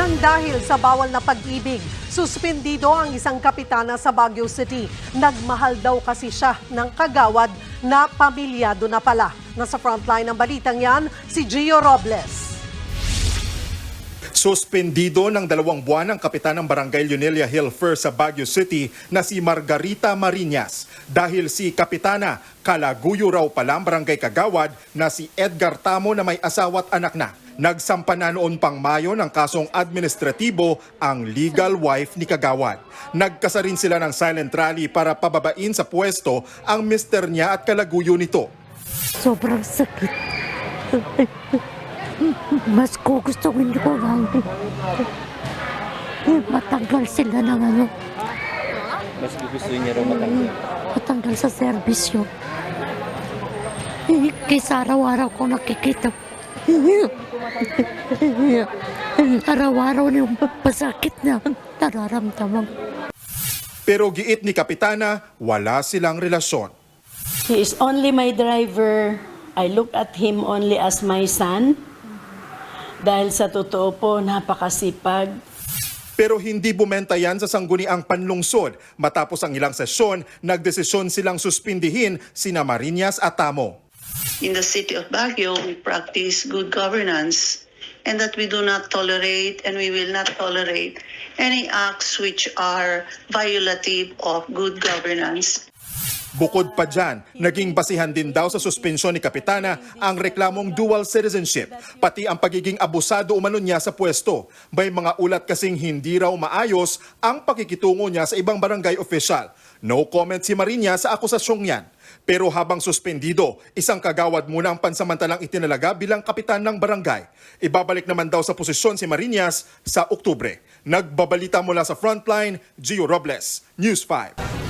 Nang dahil sa bawal na pag-ibig, suspendido ang isang kapitana sa Baguio City. Nagmahal daw kasi siya ng kagawad na pamilyado na pala. Nasa frontline ng balitang yan, si Gio Robles. Suspendido ng dalawang buwan ang kapitan ng Barangay Lunelia Hill First sa Baguio City na si Margarita Marinas dahil si kapitana kalaguyo raw pala ang barangay kagawad na si Edgar Tamo na may asawa at anak na. Nagsampa na noon pang Mayo ng kasong administratibo ang legal wife ni Kagawad. Nagkasa rin sila ng silent rally para pababain sa pwesto ang mister niya at kalaguyo nito. Sobrang sakit. Mas ko gusto ko lang matanggal sila ng ano, Mas gusto niya raw matanggal. matanggal sa serbisyo. Kaysa araw-araw ko nakikita. Araw-araw yung pasakit na nararamdaman. Pero giit ni Kapitana, wala silang relasyon. He is only my driver. I look at him only as my son. Dahil sa totoo po, napakasipag. Pero hindi bumenta yan sa sangguniang panlungsod. Matapos ang ilang sesyon, nagdesisyon silang suspindihin sina Marinas at Tamo. In the city of Baguio, we practice good governance and that we do not tolerate and we will not tolerate any acts which are violative of good governance. Bukod pa dyan, naging basihan din daw sa suspensyon ni Kapitana ang reklamong dual citizenship, pati ang pagiging abusado umano niya sa pwesto. May mga ulat kasing hindi raw maayos ang pakikitungo niya sa ibang barangay official. No comment si Marinya sa akusasyong yan. Pero habang suspendido, isang kagawad muna ang pansamantalang itinalaga bilang kapitan ng barangay. Ibabalik naman daw sa posisyon si Marinas sa Oktubre. Nagbabalita mula sa Frontline, Gio Robles, News 5.